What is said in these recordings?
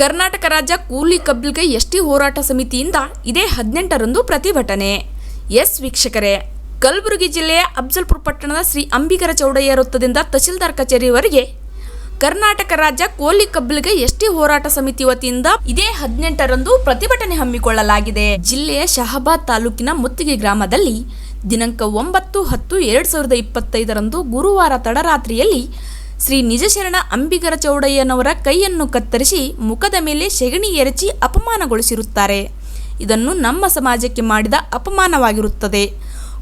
ಕರ್ನಾಟಕ ರಾಜ್ಯ ಕೂಲಿ ಕಬ್ಬಿಲ್ಗೆ ಎಸ್ಟಿ ಹೋರಾಟ ಸಮಿತಿಯಿಂದ ಇದೇ ಹದಿನೆಂಟರಂದು ಪ್ರತಿಭಟನೆ. ಎಸ್ ವೀಕ್ಷಕರೇ, ಕಲಬುರಗಿ ಜಿಲ್ಲೆಯ ಅಫ್ಜಲ್ಪುರ ಪಟ್ಟಣದ ಶ್ರೀ ಅಂಬಿಗರ ಚೌಡಯ್ಯ ವೃತ್ತದಿಂದ ತಹಶೀಲ್ದಾರ್ ಕಚೇರಿವರೆಗೆ ಕರ್ನಾಟಕ ರಾಜ್ಯ ಕೋಲಿ ಕಬ್ಬಿಲ್ಗೆ ಎಸ್ಟಿ ಹೋರಾಟ ಸಮಿತಿ ವತಿಯಿಂದ ಇದೇ ಹದಿನೆಂಟರಂದು ಪ್ರತಿಭಟನೆ ಹಮ್ಮಿಕೊಳ್ಳಲಾಗಿದೆ. ಜಿಲ್ಲೆಯ ಶಹಾಬಾದ್ ತಾಲೂಕಿನ ಮುತ್ತಿಗೆ ಗ್ರಾಮದಲ್ಲಿ ದಿನಾಂಕ ಒಂಬತ್ತು ಹತ್ತು ಎರಡು ಸಾವಿರದ ಇಪ್ಪತ್ತೈದರಂದು ಗುರುವಾರ ತಡರಾತ್ರಿಯಲ್ಲಿ ಶ್ರೀ ನಿಜಶರಣ ಅಂಬಿಗರ ಚೌಡಯ್ಯನವರ ಕೈಯನ್ನು ಕತ್ತರಿಸಿ ಮುಖದ ಮೇಲೆ ಸೆಗಣಿ ಎರಚಿ ಅಪಮಾನಗೊಳಿಸಿರುತ್ತಾರೆ. ಇದನ್ನು ನಮ್ಮ ಸಮಾಜಕ್ಕೆ ಮಾಡಿದ ಅಪಮಾನವಾಗಿರುತ್ತದೆ.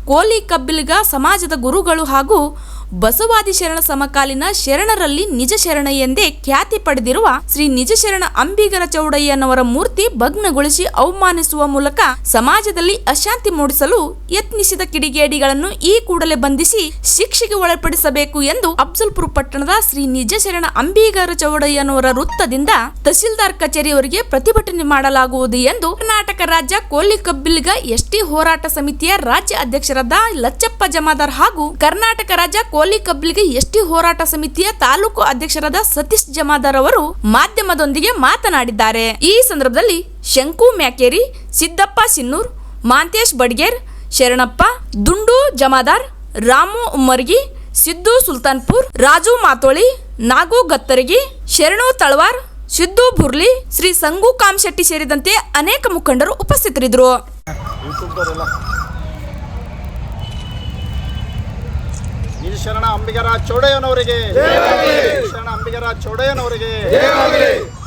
ಕೋಲಿ ಕಬ್ಬಿಲ್ಗ ಸಮಾಜದ ಗುರುಗಳು ಹಾಗೂ ಬಸವಾದಿ ಶರಣ ಸಮಕಾಲೀನ ಶರಣರಲ್ಲಿ ನಿಜ ಶರಣ ಎಂದೇ ಖ್ಯಾತಿ ಪಡೆದಿರುವ ಶ್ರೀ ನಿಜ ಶರಣ ಅಂಬಿಗರ ಚೌಡಯ್ಯನವರ ಮೂರ್ತಿ ಭಗ್ನಗೊಳಿಸಿ ಅವಮಾನಿಸುವ ಮೂಲಕ ಸಮಾಜದಲ್ಲಿ ಅಶಾಂತಿ ಮೂಡಿಸಲು ಯತ್ನಿಸಿದ ಕಿಡಿಗೇಡಿಗಳನ್ನು ಈ ಕೂಡಲೇ ಬಂಧಿಸಿ ಶಿಕ್ಷೆಗೆ ಒಳಪಡಿಸಬೇಕು ಎಂದು ಅಫ್ಜಲ್ಪುರ ಪಟ್ಟಣದ ಶ್ರೀ ನಿಜ ಶರಣ ಅಂಬಿಗರ ಚೌಡಯ್ಯನವರ ವೃತ್ತದಿಂದ ತಹಸೀಲ್ದಾರ್ ಕಚೇರಿಯವರಿಗೆ ಪ್ರತಿಭಟನೆ ಮಾಡಲಾಗುವುದು ಎಂದು ಕರ್ನಾಟಕ ರಾಜ್ಯ ಕೋಲಿ ಕಬ್ಬಿಲ್ಗ ಎಸ್ಟಿ ಹೋರಾಟ ಸಮಿತಿಯ ರಾಜ್ಯ ಅಧ್ಯಕ್ಷರಾದ ಲಚ್ಚಪ್ಪ ಜಮಾದಾರ್ ಹಾಗೂ ಕರ್ನಾಟಕ ರಾಜ್ಯ ಕೋಲಿ ಕಬ್ಬಿಲ್ಗೆ ಎಸ್ಟಿ ಹೋರಾಟ ಸಮಿತಿಯ ತಾಲೂಕು ಅಧ್ಯಕ್ಷರಾದ ಸತೀಶ್ ಜಮಾದಾರ್ ಅವರು ಮಾಧ್ಯಮದೊಂದಿಗೆ ಮಾತನಾಡಿದ್ದಾರೆ. ಈ ಸಂದರ್ಭದಲ್ಲಿ ಶಂಕು ಮ್ಯಾಕೇರಿ, ಸಿದ್ದಪ್ಪ ಸಿನ್ನೂರ್, ಮಾಂತೇಶ್ ಬಡ್ಗೇರ್, ಶರಣಪ್ಪ, ದುಂಡು ಜಮಾದಾರ್, ರಾಮು ಉಮ್ಮರ್ಗಿ, ಸಿದ್ದು ಸುಲ್ತಾನ್ಪುರ್, ರಾಜು ಮಾತೋಳಿ, ನಾಗು ಗತ್ತರಗಿ, ಶರಣು ತಳವಾರ್, ಸಿದ್ದು ಬುರ್ಲಿ, ಶ್ರೀ ಸಂಗು ಕಾಮಶೆಟ್ಟಿ ಸೇರಿದಂತೆ ಅನೇಕ ಮುಖಂಡರು ಉಪಸ್ಥಿತರಿದ್ದರು. ಯೂಟ್ಯೂಬ್ದವರೆಲ್ಲ ಶರಣ ಅಂಬಿಗರ ಚೌಡಯ್ಯನವರಿಗೆ. ಶರಣ ಅಂಬಿಗರ ಚೌಡಯ್ಯನವರಿಗೆ.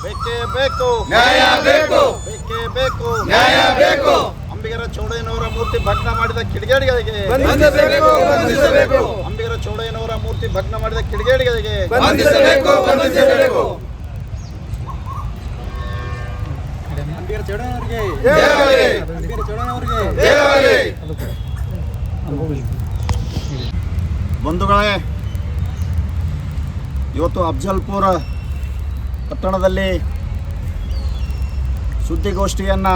ಬೇಕೇ ಬೇಕು. ನ್ಯಾಯ ಬೇಕು. ಬೇಕೇ ಬೇಕು. ನ್ಯಾಯ ಬೇಕು. ಅಂಬಿಗರ ಚೌಡಯ್ಯನವರ ಮೂರ್ತಿ ಭಗ್ನ ಮಾಡಿದ ಕಿಡಿಗೇಡಿಗಳಿಗೆ. ಬಂಧಿಸಬೇಕು ಬಂಧಿಸಬೇಕು. ಅಂಬಿಗರ ಚೌಡಯ್ಯನವರ ಮೂರ್ತಿ ಭಗ್ನ ಮಾಡಿದ ಕಿಡಿಗೇಡಿಗಳಿಗೆ. ಬಂಧಿಸಬೇಕು ಬಂಧಿಸಬೇಕು. ಅಂಬಿಗರ ಚೌಡಯ್ಯನವರಿಗೆ. ಅಂಬಿಗರ ಚೌಡಯ್ಯನವರಿಗೆ. ಬಂಧುಗಳೇ, ಇವತ್ತು ಅಫ್ಜಲ್ಪುರ ಪಟ್ಟಣದಲ್ಲಿ ಸುದ್ದಿಗೋಷ್ಠಿಯನ್ನು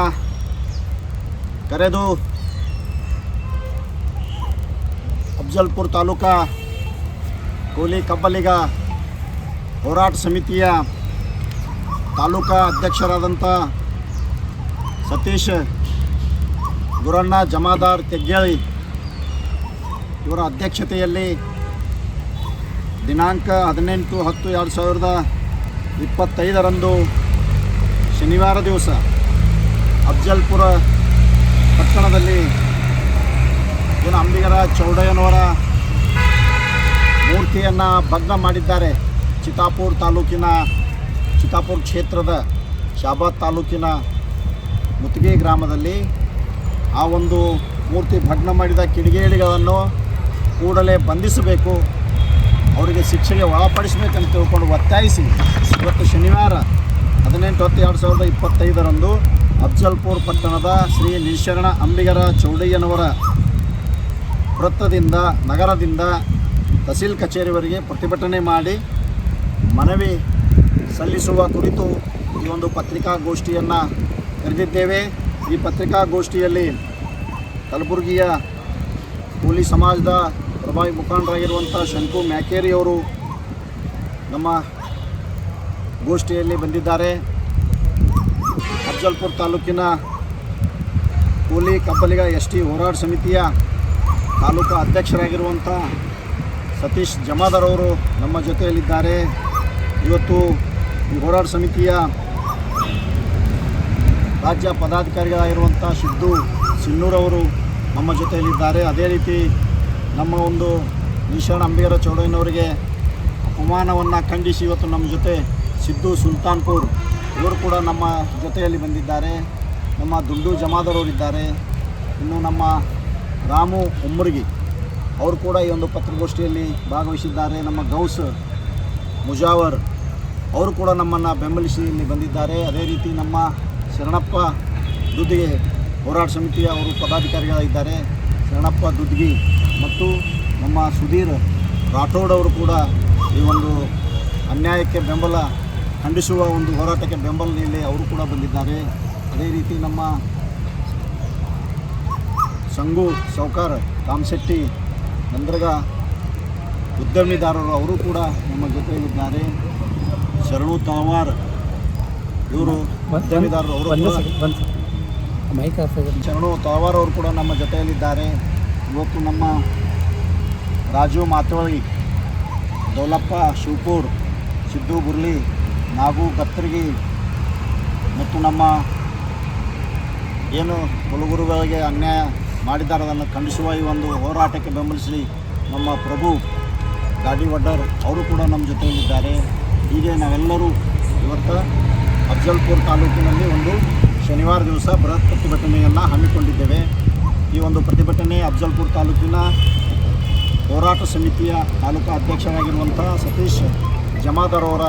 ಕರೆದು ಅಫ್ಜಲ್ಪುರ ತಾಲೂಕಾ ಕೂಲಿ ಕಬ್ಬಲಿಗ ಹೋರಾಟ ಸಮಿತಿಯ ತಾಲೂಕಾ ಅಧ್ಯಕ್ಷರಾದಂಥ ಸತೀಶ್ ಗುರಣ್ಣ ಜಮಾದಾರ್ ತೆಗ್ಗೇಳಿ ಇವರ ಅಧ್ಯಕ್ಷತೆಯಲ್ಲಿ ದಿನಾಂಕ ಹದಿನೆಂಟು ಹತ್ತು ಎರಡು ಸಾವಿರದ ಇಪ್ಪತ್ತೈದರಂದು ಶನಿವಾರ ದಿವಸ ಅಫ್ಜಲ್ಪುರ ಪಟ್ಟಣದಲ್ಲಿ ಏನು ಅಂಬಿಗರ ಚೌಡಯ್ಯನವರ ಮೂರ್ತಿಯನ್ನು ಭಗ್ನ ಮಾಡಿದ್ದಾರೆ. ಚಿತಾಪುರ ತಾಲೂಕಿನ ಚಿತಾಪುರ ಕ್ಷೇತ್ರದ ಶಾಬಾದ್ ತಾಲೂಕಿನ ಮುತ್ತಿಗೆ ಗ್ರಾಮದಲ್ಲಿ ಆ ಒಂದು ಮೂರ್ತಿ ಭಗ್ನ ಮಾಡಿದ ಕಿಡಿಗೇಡಿಗಳನ್ನು ಕೂಡಲೇ ಬಂಧಿಸಬೇಕು. ಅವರಿಗೆ ಶಿಕ್ಷೆಗೆ ಒಳಪಡಿಸಬೇಕಂತ ತಿಳ್ಕೊಂಡು ಒತ್ತಾಯಿಸಿ. ಇವತ್ತು ಶನಿವಾರ ಹದಿನೆಂಟು ಹತ್ತು ಎರಡು ಸಾವಿರದ ಇಪ್ಪತ್ತೈದರಂದು ಅಫ್ಜಲ್ಪುರ್ ಪಟ್ಟಣದ ಶ್ರೀ ನಿಶರಣ ಅಂಬಿಗರ ಚೌಡಯ್ಯನವರ ವೃತ್ತದಿಂದ, ನಗರದಿಂದ ತಹಸೀಲ್ ಕಚೇರಿವರೆಗೆ ಪ್ರತಿಭಟನೆ ಮಾಡಿ ಮನವಿ ಸಲ್ಲಿಸುವ ಕುರಿತು ಈ ಒಂದು ಪತ್ರಿಕಾಗೋಷ್ಠಿಯನ್ನು ಕರೆದಿದ್ದೇವೆ. ಈ ಪತ್ರಿಕಾಗೋಷ್ಠಿಯಲ್ಲಿ ಕಲಬುರಗಿಯ ಕೂಲಿ ಸಮಾಜದ ಪ್ರಭಾವಿ ಮುಖಂಡರಾಗಿರುವಂಥ ಶಂಕು ಮ್ಯಾಕೇರಿಯವರು ನಮ್ಮ ಗೋಷ್ಠಿಯಲ್ಲಿ ಬಂದಿದ್ದಾರೆ. ಅಫ್ಜಲ್ಪುರ ತಾಲೂಕಿನ ಕೂಲಿ ಕಬ್ಬಲಿಗ ಎಸ್ ಟಿ ಹೋರಾಟ ಸಮಿತಿಯ ತಾಲೂಕು ಅಧ್ಯಕ್ಷರಾಗಿರುವಂಥ ಸತೀಶ್ ಜಮಾದಾರ್ ಅವರು ನಮ್ಮ ಜೊತೆಯಲ್ಲಿದ್ದಾರೆ. ಇವತ್ತು ಈ ಹೋರಾಟ ಸಮಿತಿಯ ರಾಜ್ಯ ಪದಾಧಿಕಾರಿಗಳಾಗಿರುವಂಥ ಸಿದ್ದು ಸಿನ್ನೂರವರು ನಮ್ಮ ಜೊತೆಯಲ್ಲಿದ್ದಾರೆ. ಅದೇ ರೀತಿ ನಮ್ಮ ಒಂದು ಈಶ್ವರ ಅಂಬಿಗರ ಚೌಡಯ್ಯನವರಿಗೆ ಅಪಮಾನವನ್ನು ಖಂಡಿಸಿ ಇವತ್ತು ನಮ್ಮ ಜೊತೆ ಸಿದ್ದು ಸುಲ್ತಾನ್ಪುರ್ ಇವರು ಕೂಡ ನಮ್ಮ ಜೊತೆಯಲ್ಲಿ ಬಂದಿದ್ದಾರೆ. ನಮ್ಮ ದುಂಡು ಜಮಾದರವರಿದ್ದಾರೆ ಇನ್ನು ನಮ್ಮ ರಾಮು ಉಮ್ಮರ್ಗಿ ಅವರು ಕೂಡ ಈ ಒಂದು ಪತ್ರಗೋಷ್ಠಿಯಲ್ಲಿ ಭಾಗವಹಿಸಿದ್ದಾರೆ. ನಮ್ಮ ಗೌಸ್ ಮುಜಾವರ್ ಅವರು ಕೂಡ ನಮ್ಮನ್ನು ಬೆಂಬಲಿಸಿ ಇಲ್ಲಿ ಬಂದಿದ್ದಾರೆ. ಅದೇ ರೀತಿ ನಮ್ಮ ಶರಣಪ್ಪ ದುದ್ದಿಗೆ ಹೋರಾಟ ಸಮಿತಿಯ ಅವರು ಪದಾಧಿಕಾರಿಗಳಿದ್ದಾರೆ ಶರಣಪ್ಪ ದುದ್ಗಿ ಮತ್ತು ನಮ್ಮ ಸುಧೀರ್ ರಾಠೋಡ್ ಅವರು ಕೂಡ ಈ ಒಂದು ಅನ್ಯಾಯಕ್ಕೆ ಬೆಂಬಲ ಖಂಡಿಸುವ ಒಂದು ಹೋರಾಟಕ್ಕೆ ಬೆಂಬಲ ನೀಡಿ ಅವರು ಕೂಡ ಬಂದಿದ್ದಾರೆ. ಅದೇ ರೀತಿ ನಮ್ಮ ಸಂಗು ಸೌಕಾರ್ ಕಾಮಶೆಟ್ಟಿ ನಂದ್ರಗ ಉದ್ಯಮಿದಾರರು ಅವರು ಕೂಡ ನಮ್ಮ ಜೊತೆಯಲ್ಲಿದ್ದಾರೆ. ಶರಣು ತಾವಾರ್ ಇವರು ಉದ್ಯಮಿದಾರರು ಅವರು ಶರಣು ತಳವಾರ್ ಅವರು ಕೂಡ ನಮ್ಮ ಜೊತೆಯಲ್ಲಿದ್ದಾರೆ. ಇವತ್ತು ನಮ್ಮ ರಾಜು ಮಾತೋಳಿ ದೌಲಪ್ಪ, ಶಿವಪೂರ್, ಸಿದ್ದು ಬುರ್ಲಿ ನಾಗು ಕತ್ತರಿಗಿ ಮತ್ತು ನಮ್ಮ ಏನು ಕುಲಗುರುಗಳಿಗೆ ಅನ್ಯಾಯ ಮಾಡಿದ್ದಾರೆ ಅದನ್ನು ಖಂಡಿಸುವ ಈ ಒಂದು ಹೋರಾಟಕ್ಕೆ ಬೆಂಬಲಿಸಿ ನಮ್ಮ ಪ್ರಭು ಗಾಡಿ ವಡ್ಡರ್ ಅವರು ಕೂಡ ನಮ್ಮ ಜೊತೆಯಲ್ಲಿದ್ದಾರೆ. ಹೀಗೆ ನಾವೆಲ್ಲರೂ ಇವತ್ತು ಅಫ್ಜಲ್ಪುರ್ ತಾಲೂಕಿನಲ್ಲಿ ಒಂದು ಶನಿವಾರ ದಿವಸ ಬೃಹತ್ ಪ್ರತಿಭಟನೆಯನ್ನು ಹಮ್ಮಿಕೊಂಡಿದ್ದೇವೆ. ಈ ಒಂದು ಪ್ರತಿಭಟನೆ ಅಫ್ಜಲ್ಪುರ್ ತಾಲೂಕಿನ ಹೋರಾಟ ಸಮಿತಿಯ ತಾಲೂಕು ಅಧ್ಯಕ್ಷರಾಗಿರುವಂಥ ಸತೀಶ್ ಜಮಾದಾರ್ ಅವರ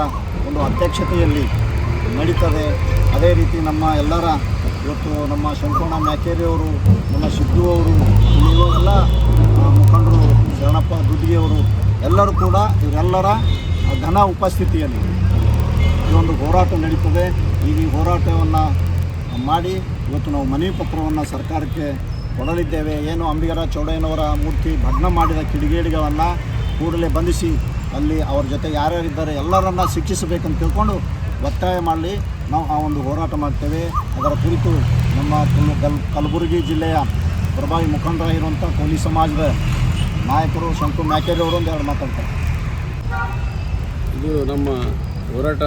ಒಂದು ಅಧ್ಯಕ್ಷತೆಯಲ್ಲಿ ನಡೀತದೆ. ಅದೇ ರೀತಿ ನಮ್ಮ ಎಲ್ಲರ ಇವತ್ತು ನಮ್ಮ ಶಂಕರಣ ಮ್ಯಾಕೇರಿ ಅವರು, ನಮ್ಮ ಸಿದ್ದು ಅವರು ಎಲ್ಲ ಮುಖಂಡರು ಶರಣಪ್ಪ ದುಡ್ಡಿಗೆಯವರು ಎಲ್ಲರೂ ಕೂಡ ಇವರೆಲ್ಲರ ಘನ ಉಪಸ್ಥಿತಿಯಲ್ಲಿ ಈ ಒಂದು ಹೋರಾಟ ನಡೀತದೆ. ಈ ಹೋರಾಟವನ್ನು ಮಾಡಿ ಇವತ್ತು ನಾವು ಮನವಿ ಪತ್ರವನ್ನು ಸರ್ಕಾರಕ್ಕೆ ಕೊಡಲಿದ್ದೇವೆ. ಏನು ಅಂಬಿಗರ ಚೌಡಯ್ಯನವರ ಮೂರ್ತಿ ಭಗ್ನ ಮಾಡಿದ ಕಿಡಿಗೇಡಿಗಳನ್ನು ಕೂಡಲೇ ಬಂಧಿಸಿ ಅಲ್ಲಿ ಅವ್ರ ಜೊತೆ ಯಾರ್ಯಾರಿದ್ದಾರೆ ಎಲ್ಲರನ್ನ ಶಿಕ್ಷಿಸಬೇಕಂತ ತಿಳ್ಕೊಂಡು ಒತ್ತಾಯ ಮಾಡಲಿ. ನಾವು ಆ ಒಂದು ಹೋರಾಟ ಮಾಡ್ತೇವೆ. ಅದರ ಕುರಿತು ನಮ್ಮ ಕಲ್ ಕಲ್, ಕಲಬುರಗಿ ಜಿಲ್ಲೆಯ ಪ್ರಭಾವಿ ಮುಖಂಡರಾಗಿರುವಂಥ ಕೋಲಿ ಸಮಾಜದ ನಾಯಕರು ಶಂಕು ಮ್ಯಾಕೇರಿ ಅವರು ಒಂದು ಎರಡು ಮಾತಾಡ್ತಾರೆ. ಇದು ನಮ್ಮ ಹೋರಾಟ.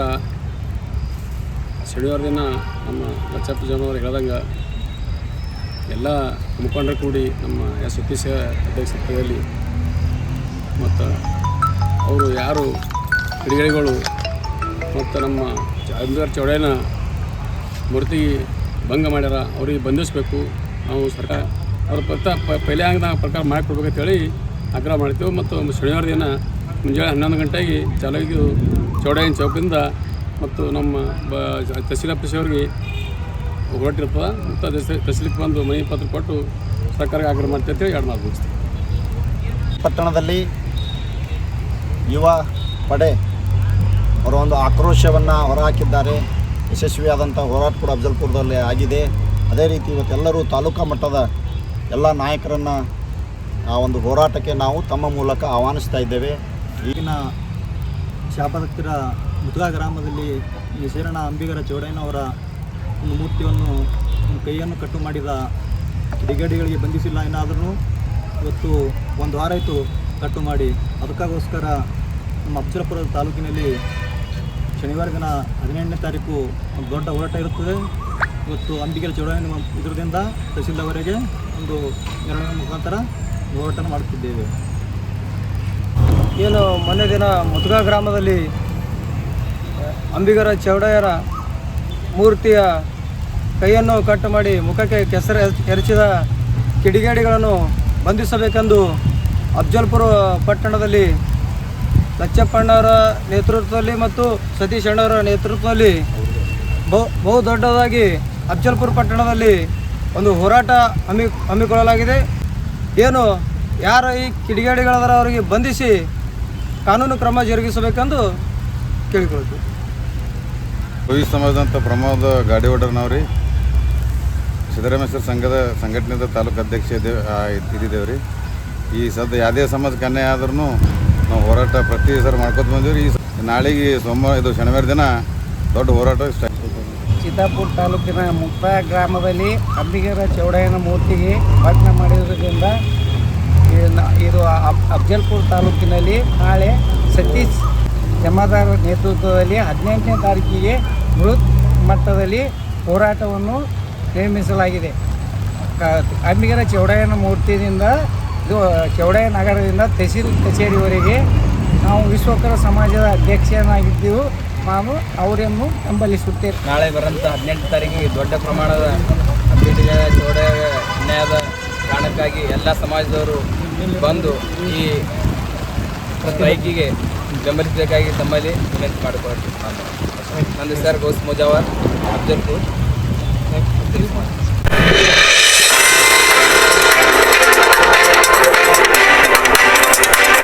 ಶನಿವಾರ ದಿನ ನಮ್ಮ ಲಕ್ಷಪ್ಪ ಜನವರು ಹೇಳ್ದಂಗೆ ಎಲ್ಲ ಮುಖಂಡರು ಕೂಡಿ ನಮ್ಮ ಎಸ್ ಸತೀಶ ಅಧ್ಯಕ್ಷತೆಯಲ್ಲಿ ಮತ್ತು ಅವರು ಯಾರು ಹಿಡಿಗಳಿಗಳು ಮತ್ತು ನಮ್ಮ ಅಂಬೇಡ್ಕರ್ ಚೌಡೇನ ಮೂರ್ತಿ ಭಂಗ ಮಾಡ್ಯಾರ, ಅವ್ರಿಗೆ ಬಂಧಿಸಬೇಕು. ನಾವು ಸರ್ಕಾರ ಅವ್ರ ಪ್ರತ ಪೈಲೆ ಹಂಗೆ ಪ್ರಕಾರ ಮಾಡಿಕೊಡ್ಬೇಕಂತೇಳಿ ಆಗ್ರಹ ಮಾಡ್ತೀವಿ ಮತ್ತು ಶನಿವಾರ ದಿನ ಮುಂಜಾನೆ ಹನ್ನೊಂದು ಗಂಟೆಗೆ ಚಾಲಕಿಯು ಚೌಡಯ್ಯನ ಚೌಕದಿಂದ ಮತ್ತು ನಮ್ಮ ಬ ತಹಸೀಲ್ ಆಫೀಸ್ ಹೊರಟಿರ್ತದೆ ಮತ್ತು ಅದೇ ಬಂದು ಮನೆ ಪತ್ರ ಕೊಟ್ಟು ಸರ್ಕಾರಕ್ಕೆ ಆಗ್ರಹ ಮಾಡ್ತೈತೆ ಎರಡು ಮಾತು ಪಟ್ಟಣದಲ್ಲಿ ಯುವ ಪಡೆ ಅವರ ಒಂದು ಆಕ್ರೋಶವನ್ನು ಹೊರಹಾಕಿದ್ದಾರೆ. ಯಶಸ್ವಿಯಾದಂಥ ಹೋರಾಟ ಕೂಡ ಅಫಜಲ್ಪುರದಲ್ಲಿ ಆಗಿದೆ. ಅದೇ ರೀತಿ ಇವತ್ತೆಲ್ಲರೂ ತಾಲೂಕಾ ಮಟ್ಟದ ಎಲ್ಲ ನಾಯಕರನ್ನು ಆ ಒಂದು ಹೋರಾಟಕ್ಕೆ ನಾವು ತಮ್ಮ ಮೂಲಕ ಆಹ್ವಾನಿಸ್ತಾ ಇದ್ದೇವೆ. ಈಗಿನ ಶಾಪದತ್ತಿರ ಮುದ್ಗಾ ಗ್ರಾಮದಲ್ಲಿ ಈ ಶರಣ ಅಂಬಿಗರ ಚೌಡಯ್ಯನವರ ಒಂದು ಮೂರ್ತಿಯನ್ನು ಕೈಯನ್ನು ಕಟ್ಟು ಮಾಡಿದ ಬ್ರಿಗೇಡಿಗಳಿಗೆ ಬಂಧಿಸಿಲ್ಲ ಏನಾದರೂ? ಇವತ್ತು ಒಂದು ವಾರ ಆಯಿತು ಕಟ್ಟು ಮಾಡಿ. ಅದಕ್ಕಾಗೋಸ್ಕರ ನಮ್ಮ ಅಫ್ಜಲ್ಪುರ ತಾಲೂಕಿನಲ್ಲಿ ಶನಿವಾರ ದಿನ ಹದಿನೆಂಟನೇ ತಾರೀಕು ಒಂದು ದೊಡ್ಡ ಹೋರಾಟ ಇರುತ್ತದೆ. ಇವತ್ತು ಅಂಬಿಗರ ಚೌಡಯ್ಯನ ಇದರಿಂದ ತಹಸೀಲ್ದವರೆಗೆ ಒಂದು ಮೆರವಣಿಗೆ ಮುಖಾಂತರ ಹೋರಾಟ ಮಾಡುತ್ತಿದ್ದೇವೆ. ಏನು ಮೊನ್ನೆ ದಿನ ಮುದ್ಗಾ ಗ್ರಾಮದಲ್ಲಿ, ಅಂಬಿಗರ ಚೌಡಯ್ಯರ ಮೂರ್ತಿಯ ಕೈಯನ್ನು ಕಟ್ ಮಾಡಿ ಮುಖಕ್ಕೆ ಕೆಸರು ಎರಚಿದ ಕಿಡಿಗೇಡಿಗಳನ್ನು ಬಂಧಿಸಬೇಕೆಂದು ಅಫ್ಜಲ್ಪುರ ಪಟ್ಟಣದಲ್ಲಿ ಲಚ್ಚಪ್ಪಣ್ಣವರ ನೇತೃತ್ವದಲ್ಲಿ ಮತ್ತು ಸತೀಶ್ ಅಣ್ಣವರ ನೇತೃತ್ವದಲ್ಲಿ ಬಹು ಬಹು ದೊಡ್ಡದಾಗಿ ಅಫ್ಜಲ್ಪುರ ಪಟ್ಟಣದಲ್ಲಿ ಒಂದು ಹೋರಾಟ ಹಮ್ಮಿ ಹಮ್ಮಿಕೊಳ್ಳಲಾಗಿದೆ. ಏನು ಯಾರು ಈ ಕಿಡಿಗೇಡಿಗಳಾದರೂ ಅವರಿಗೆ ಬಂಧಿಸಿ ಕಾನೂನು ಕ್ರಮ ಜರುಗಿಸಬೇಕೆಂದು ಕೇಳಿಕೊಳ್ತೀವಿ ಭವಿ ಸಮಾಜದಂಥ ಪ್ರಮೋದ್ ಗಾಡಿ ಓಡರ್ನವ್ರು ರೀ ಸಿದ್ದರಾಮೇಶ್ವರ ಸಂಘದ ಸಂಘಟನೆದ ತಾಲೂಕು ಅಧ್ಯಕ್ಷ ಇದ್ದೇವೆ ಇದ್ದಿದ್ದೇವೆ ರೀ ಈ ಸದ್ಯ ಯಾವುದೇ ಸಮಾಜ ಕನ್ನೆ ಆದ್ರೂ ನಾವು ಹೋರಾಟ ಪ್ರತಿ ಸರ್ ಮಾಡ್ಕೊತ ಬಂದೀವಿ ಈ ನಾಳೆಗೆ ಸೋಮವಾರ, ಇದು ಶನಿವಾರ ದಿನ ದೊಡ್ಡ ಹೋರಾಟ ಸೀತಾಪುರ ತಾಲೂಕಿನ ಮುಕ್ತ ಗ್ರಾಮದಲ್ಲಿ ಅಂಬಿಗರ ಚೌಡಯ್ಯನ ಮೂರ್ತಿಗೆ ಭಗ್ನ ಮಾಡಿರೋದ್ರಿಂದ ಇದು ಅಫ್- ಅಫ್ಜಲ್ಪುರ ತಾಲೂಕಿನಲ್ಲಿ ನಾಳೆ ಸತೀಶ್ ಜಮಾದಾರ ನೇತೃತ್ವದಲ್ಲಿ ಹದಿನೆಂಟನೇ ತಾರೀಕಿಗೆ ಬೃಹತ್ ಮಟ್ಟದಲ್ಲಿ ಹೋರಾಟವನ್ನು ನೇಮಿಸಲಾಗಿದೆ ಕ- ಅಂಬಿಗರ ಚೌಡಯ್ಯನ ಮೂರ್ತಿಯಿಂದ, ಇದು ಚೌಡಯ್ಯ ನಗರದಿಂದ ತಹಸೀಲ್ ಕಚೇರಿವರೆಗೆ ನಾವು ವಿಶ್ವಕರ ಸಮಾಜದ ಅಧ್ಯಕ್ಷನಾಗಿದ್ದೆವು ನಾನು ಅವರನ್ನು ಬೆಂಬಲಿಸುತ್ತೇವೆ. ನಾಳೆ ಬರೋಂಥ ಹದಿನೆಂಟು ತಾರೀಕಿಗೆ ದೊಡ್ಡ ಪ್ರಮಾಣದ ಅಂಬೇಡ್ಕರ್ ಚೌಡಯ್ಯ ಅನ್ಯಾಯದ ಕಾರಣಕ್ಕಾಗಿ ಎಲ್ಲ ಸಮಾಜದವರು ಬಂದು ಈ ಬೈಕಿಗೆ ಬೆಂಬಲಿಸಬೇಕಾಗಿ ತಮ್ಮಲ್ಲಿ ವಿನಂತಿ ಮಾಡಿಕೊಳ್ತೀನಿ ನಾನು ನನ್ನ ಹೆಸರು ಗೌಸ್ ಮುಜಾವರ್ ಅಫ್ಜಲ್ಪುರ್